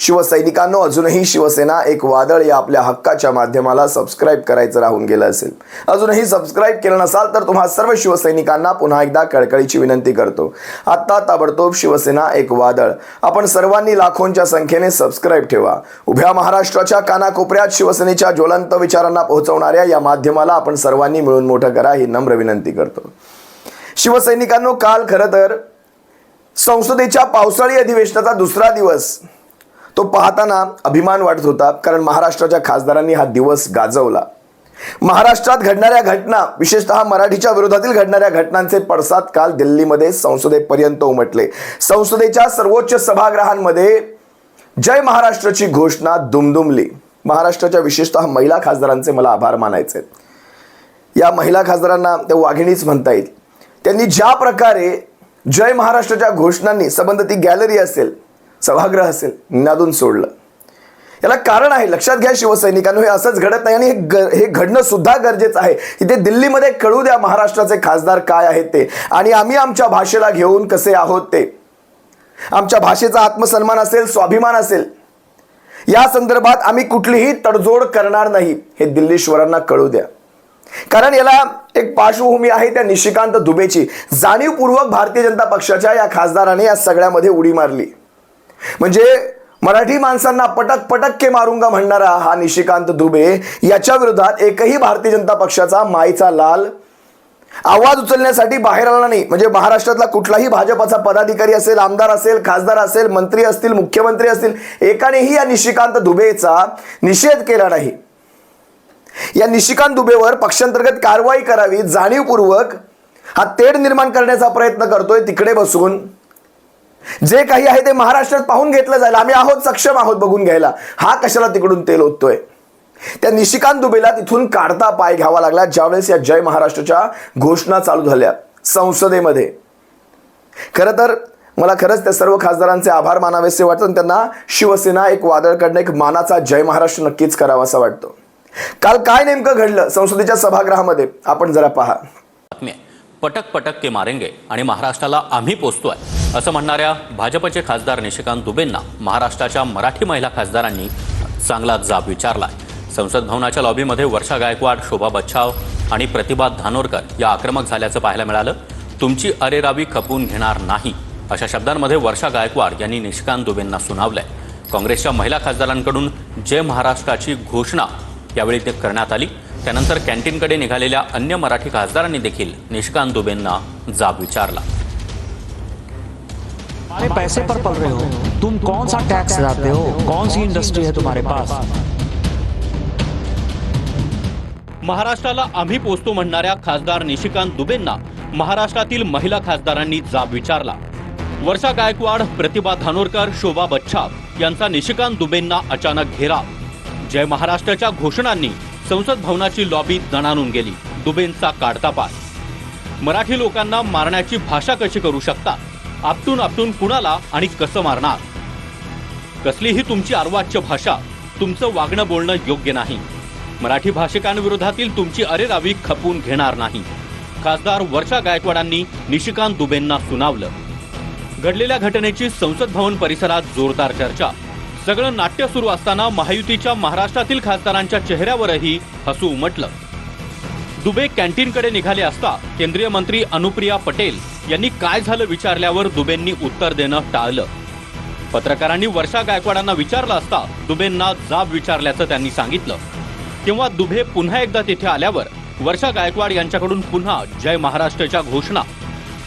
शिवसैनिकांनो अजूनही शिवसेना एक वादळ या आपल्या हक्काच्या माध्यमाला सबस्क्राईब करायचं राहून गेलं असेल. अजूनही सबस्क्राईब केलं नसाल तर तुम्हा सर्व शिवसैनिकांना पुन्हा एकदा कळकळीची विनंती करतो. आत्ता ताबडतोब शिवसेना एक वादळ. आपण सर्वांनी लाखोंच्या संख्येने सबस्क्राईब ठेवा. उभ्या महाराष्ट्राच्या कानाकोपऱ्यात शिवसेनेच्या ज्वलंत विचारांना पोहोचवणाऱ्या या माध्यमाला आपण सर्वांनी मिळून मोठं करा ही नम्र विनंती करतो. शिवसैनिकांनो काल खरं तर संसदेच्या पावसाळी अधिवेशनाचा दुसरा दिवस. तो पाहताना अभिमान वाटत होता कारण महाराष्ट्राच्या खासदारांनी हा दिवस गाजवला. महाराष्ट्रात घडणाऱ्या घटना विशेषतः मराठीच्या विरोधातील घडणाऱ्या घटनांचे पडसाद काल दिल्लीमध्ये संसदेपर्यंत उमटले. संसदेच्या सर्वोच्च सभागृहांमध्ये जय महाराष्ट्राची घोषणा दुमदुमली. महाराष्ट्राच्या विशेषतः महिला खासदारांचे मला आभार मानायचे. या महिला खासदारांना ते वाघिणीच म्हणता येईल. त्यांनी ज्या प्रकारे जय महाराष्ट्राच्या घोषणांनी संबंध ती गॅलरी असेल सभागृह असेल निनादून सोडलं. याला कारण आहे लक्षात घ्या शिवसैनिकांनो हे असंच घडत नाही आणि हे ग- हे घडणं सुद्धा गरजेचं आहे. इथे दिल्लीमध्ये कळू द्या महाराष्ट्राचे खासदार काय आहेत ते. आणि आम्ही आमच्या भाषेला घेऊन कसे आहोत ते. आमच्या भाषेचा आत्मसन्मान असेल स्वाभिमान असेल. या संदर्भात आम्ही कुठलीही तडजोड करणार नाही हे दिल्लीश्वरांना कळू द्या. कारण याला एक पार्श्वभूमी आहे त्या निशिकांत दुबेची. जाणीवपूर्वक भारतीय जनता पक्षाच्या या खासदाराने या सगळ्यामध्ये उडी मारली. म्हणजे मराठी माणसांना पटक पटक्के मारुंगा म्हणणारा हा निशिकांत दुबे याच्या विरोधात एकही भारतीय जनता पक्षाचा माईचा लाल आवाज उचलण्यासाठी बाहेर आला नाही. म्हणजे महाराष्ट्रातला कुठलाही भाजपाचा पदाधिकारी असेल आमदार असेल खासदार असेल मंत्री असतील मुख्यमंत्री असतील एकानेही या निशिकांत दुबेचा निषेध केला नाही. या निशिकांत दुबेवर पक्षांतर्गत कारवाई करावी जाणीवपूर्वक हा तेढ निर्माण करण्याचा प्रयत्न करतोय तिकडे बसून. जे काही आहे ते महाराष्ट्रात पाहून घेतलं जाईल आम्ही आहोत सक्षम आहोत बघून घ्यायला. हा कशाला तिकडून तेल ओततोय? त्या निशिकांत दुबेला तिथून काढता पाय घ्यावा लागला. ज्यावेळेस या जय महाराष्ट्राच्या घोषणा चालू झाल्या संसदेमध्ये. खरं तर मला खरंच त्या सर्व खासदारांचे आभार मानावेसे वाटतं आणि त्यांना शिवसेना एक वादळकडनं एक मानाचा जय महाराष्ट्र नक्कीच करावा असा वाटतो. काल काय नेमकं घडलं संसदेच्या सभागृहामध्ये? आपण जरा पहा. पटक पटक के मारेंगे आणि महाराष्ट्राला आम्ही पोचतोय असं म्हणणाऱ्या भाजपचे खासदार निशिकांत दुबेंना महाराष्ट्राच्या मराठी महिला खासदारांनी चांगला जाब विचारलाय. संसद भवनाच्या लॉबीमध्ये वर्षा गायकवाड शोभा बच्छाव आणि प्रतिभा धानोरकर या आक्रमक झाल्याचं पाहायला मिळालं. तुमची अरेरावी खपवून घेणार नाही अशा शब्दांमध्ये वर्षा गायकवाड यांनी निशिकांत दुबेंना सुनावलंय. काँग्रेसच्या महिला खासदारांकडून जय महाराष्ट्राची घोषणा यावेळी ते करण्यात आली. त्यानंतर कॅन्टीनकडे निघालेल्या अन्य मराठी खासदारांनी देखील निशिकांत दुबेंना जाब विचारला. पैसे पर पल रहे हो। तुम कौन सा टैक्स लाते हो? कौन सी इंडस्ट्री है तुम्हारे पास? महाराष्ट्राला आम्ही पोचतो म्हणणाऱ्या खासदार निशिकांत दुबेंना महाराष्ट्रातील महिला खासदारांनी जाब विचारला. वर्षा गायकवाड प्रतिभा धानोरकर शोभा बच्छाव यांचा निशिकांत दुबेंना अचानक घेराव. जय महाराष्ट्राच्या घोषणांनी संसद भवनाची लॉबी दणानून गेली. दुबेंचा काढता पास मराठी लोकांना मारण्याची भाषा कशी करू शकता आपटून आपटून कुणाला आणि कसं मारणार? कसलीही तुमची अर्वाच्य भाषा तुमचं वागणं बोलणं योग्य नाही. मराठी भाषिकांविरोधातील तुमची अरेरावी खपवून घेणार नाही. खासदार वर्षा गायकवाडांनी निशिकांत दुबेंना सुनावलं. घडलेल्या घटनेची संसद भवन परिसरात जोरदार चर्चा. सगळं नाट्य सुरू असताना महायुतीच्या महाराष्ट्रातील खासदारांच्या चेहऱ्यावरही हसू उमटलं. दुबे कॅन्टीनकडे निघाले असता केंद्रीय मंत्री अनुप्रिया पटेल यांनी काय झालं विचारल्यावर दुबेंनी उत्तर देणं टाळलं. पत्रकारांनी वर्षा गायकवाडांना विचारलं असता दुबेंना जाब विचारल्याचं त्यांनी सांगितलं. तेव्हा दुबे पुन्हा एकदा तिथे आल्यावर वर्षा गायकवाड यांच्याकडून पुन्हा जय महाराष्ट्राच्या घोषणा.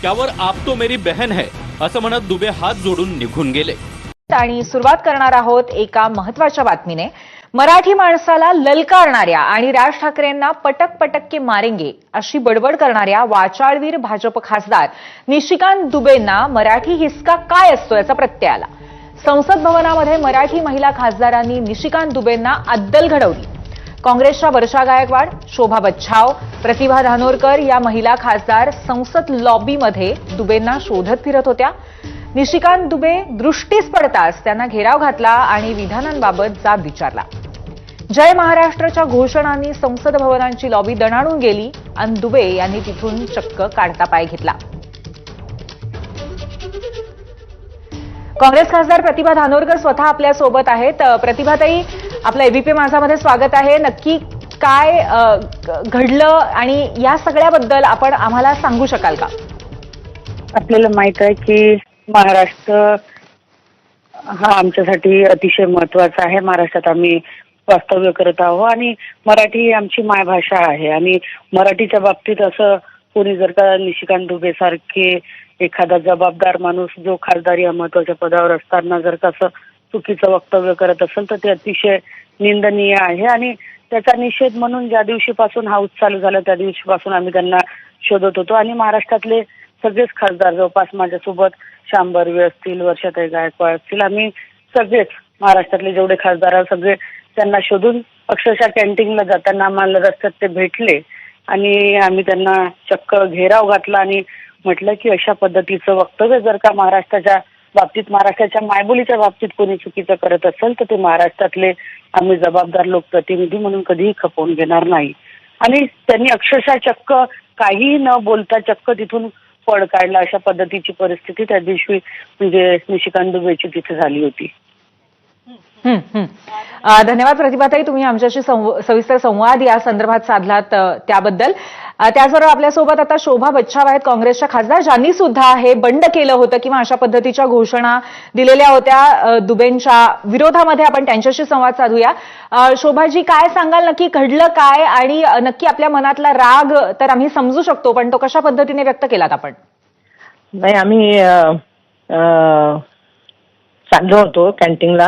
त्यावर आप तो मेरी बहन है असं म्हणत दुबे हात जोडून निघून गेले. आणि सुरुवात करणार आहोत एका महत्त्वाच्या बातमीने. मराठी माणसाला ललकारणाऱ्या आणि राज ठाकरेंना पटक पटक्के मारेंगे अशी बडबड करणाऱ्या वाचाळवीर भाजप खासदार निशिकांत दुबेंना मराठी हिसका काय असतो याचा प्रत्यय आला. संसद भवनामध्ये मराठी महिला खासदारांनी निशिकांत दुबेंना अद्दल घडवली. काँग्रेसच्या वर्षा गायकवाड शोभा बच्छाव प्रतिभा धानोरकर या महिला खासदार संसद लॉबीमध्ये दुबेंना शोधत फिरत होत्या. निशिकांत दुबे दृष्टीस पडताच त्यांना घेराव घातला आणि विधानांबाबत जाब विचारला. जय महाराष्ट्राच्या घोषणांनी संसद भवनांची लॉबी दणाणून गेली आणि दुबे यांनी तिथून चक्क काढता पाय घेतला. काँग्रेस खासदार प्रतिभा धानोरकर स्वतः आपल्यासोबत आहेत. प्रतिभाताई आपलं एबीपी माझामध्ये स्वागत आहे. नक्की काय घडलं आणि या सगळ्याबद्दल आपण आम्हाला सांगू शकाल का? आपल्याला माहीत आहे की महाराष्ट्र हा आमच्यासाठी अतिशय महत्त्वाचा आहे. महाराष्ट्रात आम्ही वास्तव्य करत आहोत आणि मराठी ही आमची मायभाषा आहे. आणि मराठीच्या बाबतीत असं कोणी जर का निशिकांत दुबे सारखे एखादा जबाबदार माणूस जो खासदारी या महत्त्वाच्या पदावर असताना जर का असं चुकीचं वक्तव्य करत असेल तर ते अतिशय निंदनीय आहे. आणि त्याचा निषेध म्हणून ज्या दिवशीपासून हाऊस चालू झाला त्या दिवशीपासून आम्ही त्यांना शोधत होतो. आणि महाराष्ट्रातले सगळेच खासदार जवळपास माझ्यासोबत श्याम असतील वर्षाताई गायकवाड असतील. आम्ही सगळेच महाराष्ट्रातले जेवढे खासदार सगळे त्यांना शोधून अक्षरशः कॅन्टीनला जाताना आम्हाला रस्त्यात ते भेटले आणि आम्ही त्यांना चक्क घेराव घातला आणि म्हटलं की अशा पद्धतीचं वक्तव्य जर का महाराष्ट्राच्या बाबतीत महाराष्ट्राच्या मायबोलीच्या बाबतीत कोणी चुकीचं करत असेल तर ते महाराष्ट्रातले आम्ही जबाबदार लोकप्रतिनिधी म्हणून कधीही खपवून घेणार नाही. आणि त्यांनी अक्षरशः चक्क काहीही न बोलता चक्क तिथून पळ काढला अशा पद्धतीची परिस्थिती त्या दिवशी म्हणजे निशिकांत दुबेची तिथे झाली होती. धन्यवाद प्रतिभाताई तुम्ही आमच्याशी सविस्तर संवाद या संदर्भात साधलात त्याबद्दल. त्याचबरोबर आपल्यासोबत आता शोभा बच्छाव आहेत काँग्रेसच्या खासदार ज्यांनी सुद्धा हे बंड केलं होतं किंवा अशा पद्धतीच्या घोषणा दिलेल्या होत्या दुबेंच्या विरोधामध्ये. आपण त्यांच्याशी संवाद साधूया. शोभाजी काय सांगाल? नक्की घडलं काय? आणि नक्की आपल्या मनातला राग तर आम्ही समजू शकतो पण तो कशा पद्धतीने व्यक्त केलात आपण? नाही आम्ही चाललो होतो कॅन्टीनला.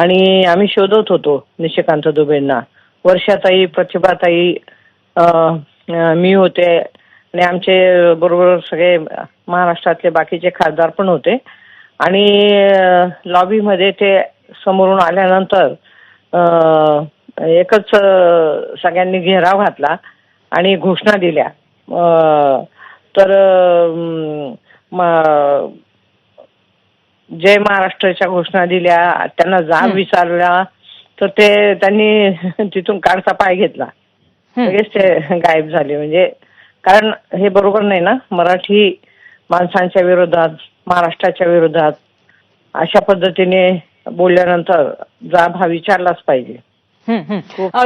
आणि आम्ही शोधत होतो निशिकांत दुबेंना. वर्षाताई प्रतिभाताई मी होते आणि आमचे बरोबर सगळे महाराष्ट्रातले बाकीचे खासदार पण होते. आणि लॉबीमध्ये ते समोरून आल्यानंतर अ, एकच सगळ्यांनी घेराव घातला आणि घोषणा दिल्या. तर जय महाराष्ट्राच्या घोषणा दिल्या त्यांना जाब विचारला तर ते त्यांनी तिथून काढता पाय घेतला. लगेच ते गायब झाले. म्हणजे कारण हे बरोबर नाही ना मराठी माणसांच्या विरोधात महाराष्ट्राच्या विरोधात अशा पद्धतीने बोलल्यानंतर जाब हा विचारलाच पाहिजे.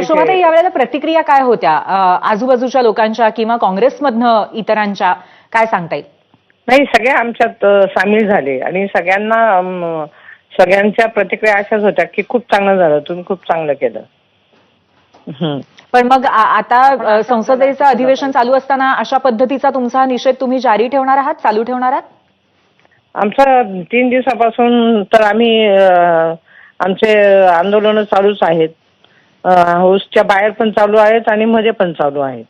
शोभाताई यावेळेला प्रतिक्रिया काय होत्या? आजूबाजूच्या लोकांच्या किंवा काँग्रेसमधनं इतरांच्या काय सांगता येईल? नाही सगळे आमच्यात सामील झाले. आणि सगळ्यांना सगळ्यांच्या प्रतिक्रिया अशाच होत्या की खूप चांगलं झालं तुम्ही खूप चांगलं केलं. पण मग आता संसदेचं अधिवेशन चालू असताना अशा पद्धतीचा तुमचा निषेध तुम्ही जारी ठेवणार आहात चालू ठेवणार आहात? आमचं तीन दिवसापासून तर आम्ही आमचे आंदोलन चालूच आहेत. हाऊसच्या बाहेर पण चालू आहेत आणि मध्ये पण चालू आहेत.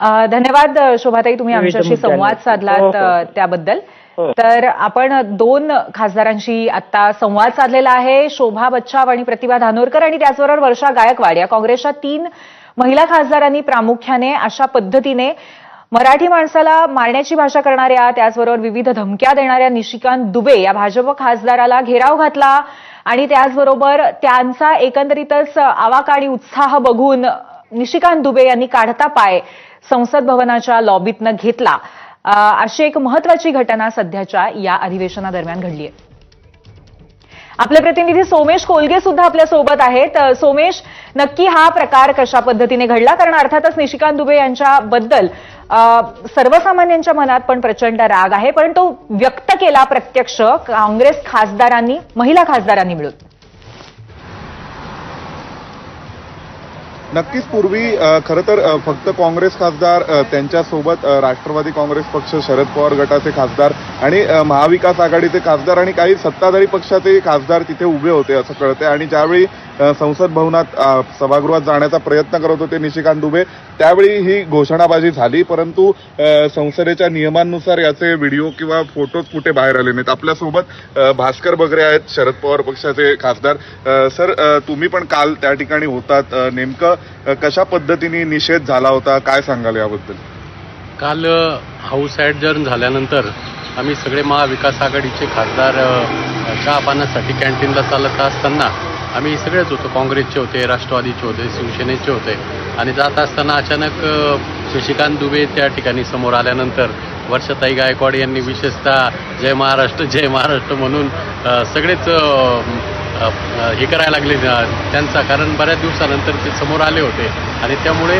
धन्यवाद शोभाताई तुम्ही आमच्याशी. संवाद साधलात हो, हो. त्याबद्दल हो. तर आपण दोन खासदारांशी आता संवाद साधलेला आहे शोभा बच्छाव आणि प्रतिभा धानोरकर आणि त्याचबरोबर वर्षा गायकवाड या काँग्रेसच्या तीन महिला खासदारांनी प्रामुख्याने अशा पद्धतीने मराठी माणसाला मारण्याची भाषा करणाऱ्या त्याचबरोबर विविध धमक्या देणाऱ्या निशिकांत दुबे या भाजप खासदाराला घेराव घातला आणि त्याचबरोबर त्यांचा एकंदरीतच आवाक आणि उत्साह बघून निशिकांत दुबे यांनी काढता पाय संसद भवनाच्या लॉबीतनं घेतला. अशी एक महत्वाची घटना सध्याच्या या अधिवेशनादरम्यान घडली आहे. आपले प्रतिनिधी सोमेश कोलगे सुद्धा आपल्यासोबत आहेत. सोमेश नक्की हा प्रकार कशा पद्धतीने घडला? कारण अर्थातच निशिकांत दुबे यांच्याबद्दल सर्वसामान्यांच्या मनात पण प्रचंड राग आहे. पण तो व्यक्त केला प्रत्यक्ष काँग्रेस खासदारांनी महिला खासदारांनी मिळून. नक्कीच पूर्वी खरं तर फक्त काँग्रेस खासदार त्यांच्यासोबत राष्ट्रवादी काँग्रेस पक्ष शरद पवार गटाचे खासदार आणि महाविकास आघाडीचे खासदार आणि काही सत्ताधारी पक्षाचे खासदार तिथे उभे होते असं कळते आणि ज्यावेळी संसद भवनात सभागृहात जाण्याचा प्रयत्न करत होते निशिकांत दुबे त्यावेळी ही घोषणाबाजी झाली. परंतु संसदेच्या नियमांनुसार याचे व्हिडिओ किंवा फोटोज कुठे बाहेर आले नाहीत. आपल्यासोबत भास्कर बगरे आहेत शरद पवार पक्षाचे खासदार. सर तुम्ही पण काल त्या ठिकाणी होतात. नेमकं कशा पद्धतीने निषेध झाला होता? काय सांगाल याबद्दल? काल हाऊस ॲडजर्न झाल्यानंतर आम्ही सगळे महाविकास आघाडीचे खासदार चहा पाण्यासाठी कॅन्टीनला चालत असताना आम्ही सगळेच होतो. काँग्रेसचे होते राष्ट्रवादीचे होते शिवसेनेचे होते. आणि जात असताना अचानक शशिकांत दुबे त्या ठिकाणी समोर आल्यानंतर वर्षाताई गायकवाड यांनी विशेषतः जय महाराष्ट्र जय महाराष्ट्र म्हणून सगळेच हे करायला लागले त्यांचा. कारण बऱ्याच दिवसानंतर ते समोर आले होते. आणि त्यामुळे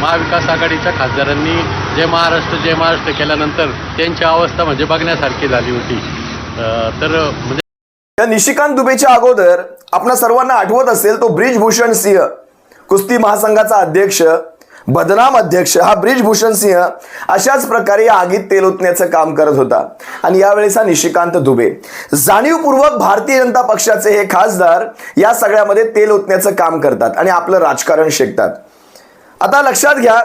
महाविकास आघाडीच्या खासदारांनी जय महाराष्ट्र जय महाराष्ट्र केल्यानंतर त्यांची अवस्था म्हणजे बघण्यासारखी झाली होती. तर म्हणजे या निशिकांत दुबेच्या अगोदर आपणा सर्वांना आठवत असेल तो ब्रिजभूषण सिंह कुस्ती महासंघाचा अध्यक्ष बदनाम अध्यक्ष हा ब्रिजभूषण सिंह अशाच प्रकारे या आगीत तेल ओतण्याचं काम करत होता. आणि यावेळेस हा निशिकांत दुबे. जाणीवपूर्वक भारतीय जनता पक्षाचे हे खासदार या सगळ्यामध्ये तेल ओतण्याचं काम करतात आणि आपलं राजकारण शेकतात. आता लक्षात घ्या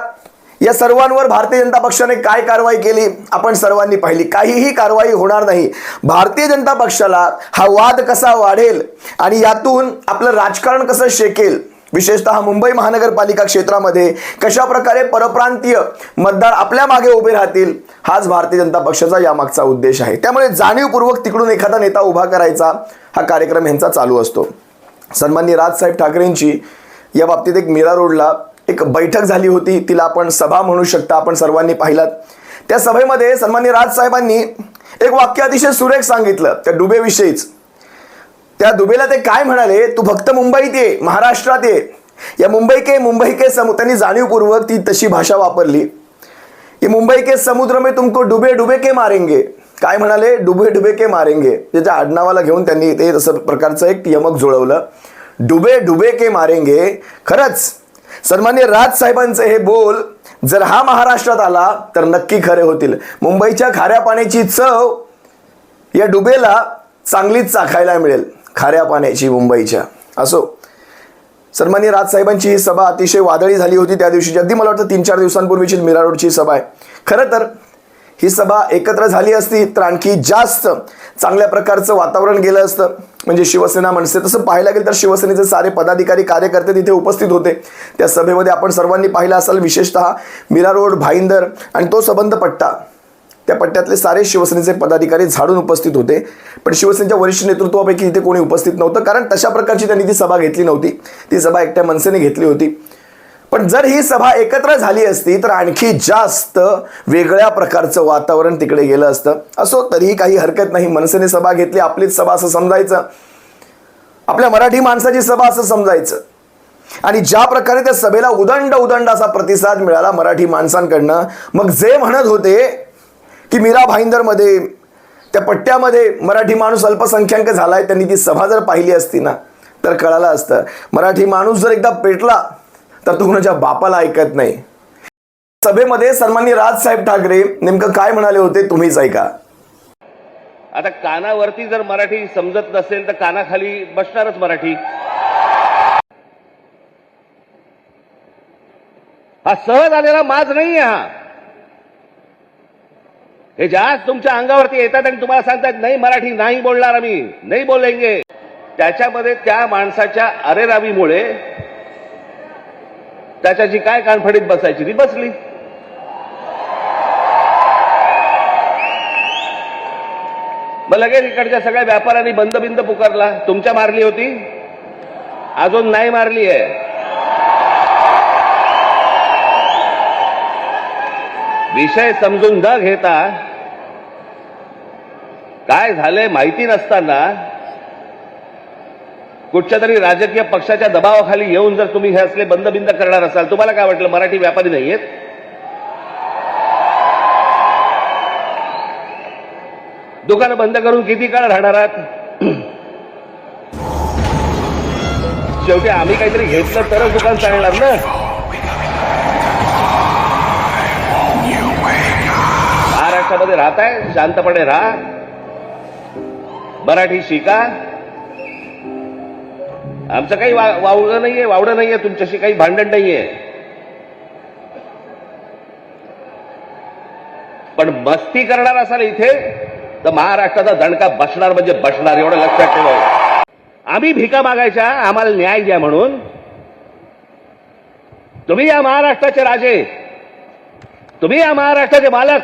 या सर्वांवर भारतीय जनता पक्षाने काय कारवाई केली? आपण सर्वांनी पाहिली. काहीही कारवाई होणार नाही. भारतीय जनता पक्षाला हा वाद कसा वाढेल? आणि यातून आपलं राजकारण कसं शेकेल? विशेषतः मुंबई महानगरपालिका क्षेत्रामध्ये कशा प्रकारे परप्रांतीय मतदार आपल्या मागे उभे राहतील हाच भारतीय जनता पक्षाचा यामागचा उद्देश आहे. त्यामुळे जाणीवपूर्वक तिकडून एखादा नेता उभा करायचा हा कार्यक्रम यांचा चालू असतो. सन्मान्य राजसाहेब ठाकरेंची या बाबतीत एक मीरा रोडला एक बैठक झाली होती. तिला आपण सभा म्हणू शकता आपण सर्वांनी पाहिलात. त्या सभेमध्ये सन्मान्य राजसाहेबांनी एक वाक्य अतिशय सुरेख सांगितलं. त्या डुबेविषयीच. त्या दुबेला ते काय म्हणाले? तू फक्त मुंबईत ये महाराष्ट्रात ये. या मुंबई के मुंबई के समु त्यांनी जाणीवपूर्वक ती तशी भाषा वापरली. ये मुंबई के समुद्र में तुमको डुबे डुबे के मारेंगे. काय म्हणाले? डुबे डुबे के मारेंगे. त्याच्या आडनावाला घेऊन त्यांनी ते तसं प्रकारचं एक यमक जुळवलं. डुबे डुबे के मारेंगे. खरंच. सन्मान्य राज साहेबांचे हे बोल जर हा महाराष्ट्रात आला तर नक्की खरे होतील. मुंबईच्या खाऱ्या पाण्याची चव या डुबेला चांगलीच चाखायला मिळेल. खाऱ्या पाण्याची मुंबईच्या. असो. सन्मान्य राजसाहेबांची ही सभा अतिशय वादळी झाली होती त्या दिवशीची अगदी मला वाटतं तीन चार दिवसांपूर्वीची मीरा रोडची सभा आहे. खरं तर ही सभा एकत्र झाली असती तर आणखी जास्त चांगल्या प्रकारचं वातावरण गेलं असतं. म्हणजे शिवसेना मनसे तसं पाहायला गेलं तर शिवसेनेचे सारे पदाधिकारी कार्यकर्ते तिथे उपस्थित होते. त्या सभेमध्ये आपण सर्वांनी पाहिलं असाल विशेषतः मीरा रोड भाईंदर आणि तो संबंध पट्टा. त्या पट्ट्यातले सारे शिवसेनेचे पदाधिकारी झाडून उपस्थित होते. पण शिवसेनेच्या वरिष्ठ नेतृत्वापैकी इथे कोणी उपस्थित नव्हतं कारण तशा प्रकारची त्यांनी ती सभा घेतली नव्हती. ती सभा एकट्या मनसेने घेतली होती. पण जर ही सभा एकत्र झाली असती तर आणखी जास्त वेगळ्या प्रकारचं वातावरण तिकडे गेलं असतं. असो तरीही काही हरकत नाही. मनसेने सभा घेतली आपलीच सभा असं समजायचं. आपल्या मराठी माणसाची सभा असं समजायचं. आणि ज्या प्रकारे त्या सभेला उदंड उदंड असा प्रतिसाद मिळाला मराठी माणसांकडनं मग जे म्हणत होते की मीरा भाईंदरमध्ये त्या पट्ट्यामध्ये मराठी माणूस अल्पसंख्याक झालाय त्यांनी ती सभा जर पाहिली असती ना तर कळालं असतं. मराठी माणूस जर एकदा पेटला तर तो कुणाच्या बापाला ऐकत नाही. सभेमध्ये सन्मान्य राजसाहेब ठाकरे नेमकं काय म्हणाले होते तुम्हीच ऐका. आता कानावरती जर मराठी समजत नसेल तर कानाखाली बसणारच मराठी. हा सहज आलेला माज नाही हा. हे जास्त तुमच्या अंगावरती येतात आणि तुम्हाला सांगतात नाही मराठी नाही बोलणार आम्ही नाही बोलेंगे. त्याच्यामध्ये त्या माणसाच्या अरेरावीमुळे त्याच्याची काय कानफडीत बसायची? ती बसली. मग लगेच इकडच्या सगळ्या व्यापाऱ्यांनी बंद बिंद पुकारला. तुमच्या मारली होती? अजून नाही मारली आहे. विषय समजून न घेता काय झालंय माहिती नसताना कुठच्या तरी राजकीय पक्षाच्या दबावाखाली येऊन जर तुम्ही हे असले बंद बिंद करणार असाल तुम्हाला काय वाटलं मराठी व्यापारी नाहीयेत? दुकानं बंद करून किती काळ राहणार आहात? शेवटी आम्ही काहीतरी घेतलं तरच दुकान चालणार ना? महाराष्ट्रामध्ये राहताय शांतपणे राहा. मराठी शिका. आमचं काही वावडं नाहीये वावडं नाहीये तुमच्याशी काही भांडण नाहीये. पण मस्ती करणार असाल इथे तर महाराष्ट्राचा दणका बसणार म्हणजे बसणार एवढं लक्षात ठेवा. आम्ही भिका मागायच्या आम्हाला न्याय द्या म्हणून. तुम्ही या महाराष्ट्राचे राजे. तुम्ही या महाराष्ट्राचे मालक.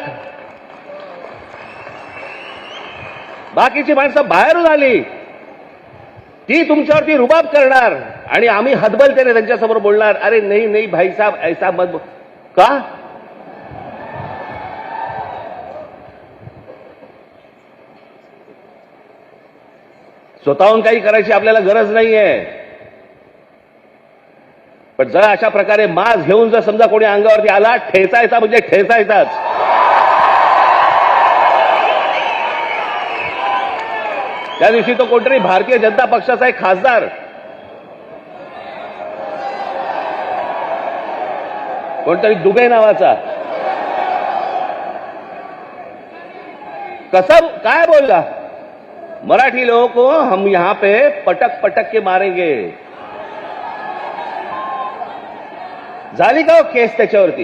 बाकीची माणसं बाहेरून आली. ती तुमच्यावरती रुबाब करणार आणि आम्ही हदबलतेने त्यांच्यासमोर बोलणार अरे नाही नाही भाई साहब ऐसा मत का? स्वतःहून काही करायची आपल्याला गरज नाहीये. पण जर अशा प्रकारे मास घेऊन जर समजा कोणी अंगावरती आला ठेचायचा म्हणजे ठेचायचाच. त्या दिवशी तो कोणतरी भारतीय जनता पक्षाचा एक खासदार. कोणतरी दुबे नावाचा. कसा काय बोलला? मराठी लोगों को हम यहां पे पटक पटक के मारेंगे. झाली का हो केस त्याच्यावरती?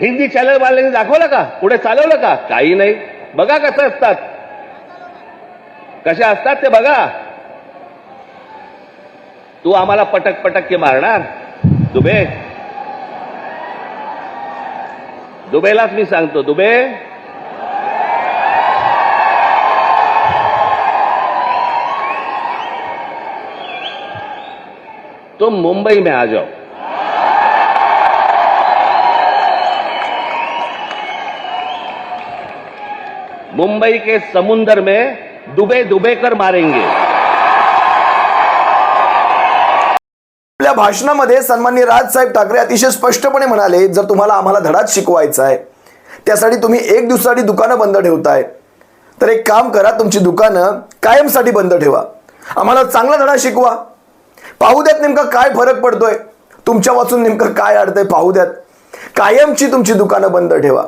हिंदी चॅनल वाल्यांनी दाखवलं का? पुढे चालवलं का? काही नाही. बघा कसं असतात. कशा असतात ते बघा. तू आम्हाला पटक पटक के मारणार. दुबे. दुबेलाच मी सांगतो दुबे. तुम मुंबई में आ जाओ. मुंबई के समुंदर में दुबे दुबे कर मारेंगे। आपल्या भाषणामध्ये सन्माननीय राजसाहेब ठाकरे अतिशय स्पष्टपणे म्हणाले जर तुम्हाला आम्हाला धडाच शिकवायचा आहे त्यासाठी तुम्ही एक दिवसासाठी दुकानं बंद ठेवताय. तर एक काम करा तुमची दुकानं कायमसाठी बंद ठेवा. आम्हाला चांगला धडा शिकवा. पाहू द्यात नेमका काय फरक पडतोय. तुमच्या वाचून नेमकं काय अडतंय पाहू द्यात. कायमची तुमची दुकानं बंद ठेवा.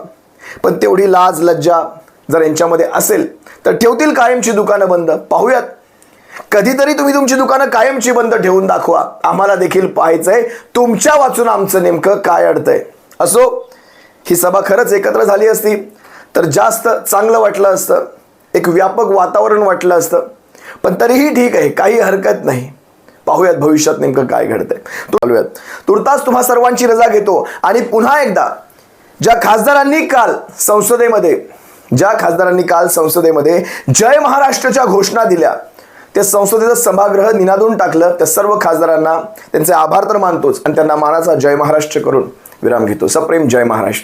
पण तेवढी लाज लज्जा जर यांच्यामध्ये असेल तर ठेवतील कायमची दुकानं बंद. पाहूयात. कधीतरी तुम्ही तुमची दुकानं कायमची बंद ठेवून दाखवा. आम्हाला देखील पाहायचंय. तुमच्या वाचून आमचं नेमकं काय अडतंय. असो ही सभा खरंच एकत्र झाली असती तर जास्त चांगलं वाटलं असतं. एक व्यापक वातावरण वाटलं असतं. पण तरीही ठीक आहे काही हरकत नाही. पाहूयात भविष्यात नेमकं काय घडतंय. चालूयात तुर्तास तुम्हा सर्वांची रजा घेतो. आणि पुन्हा एकदा ज्या खासदारांनी काल संसदेमध्ये ज्या खासदारांनी काल संसदेमध्ये जय महाराष्ट्राच्या घोषणा दिल्या ते संसदेचं सभागृह निनादून टाकलं त्या सर्व खासदारांना त्यांचे आभार तर मानतोच आणि त्यांना मानाचा जय महाराष्ट्र करून विराम घेतो. सप्रेम जय महाराष्ट्र.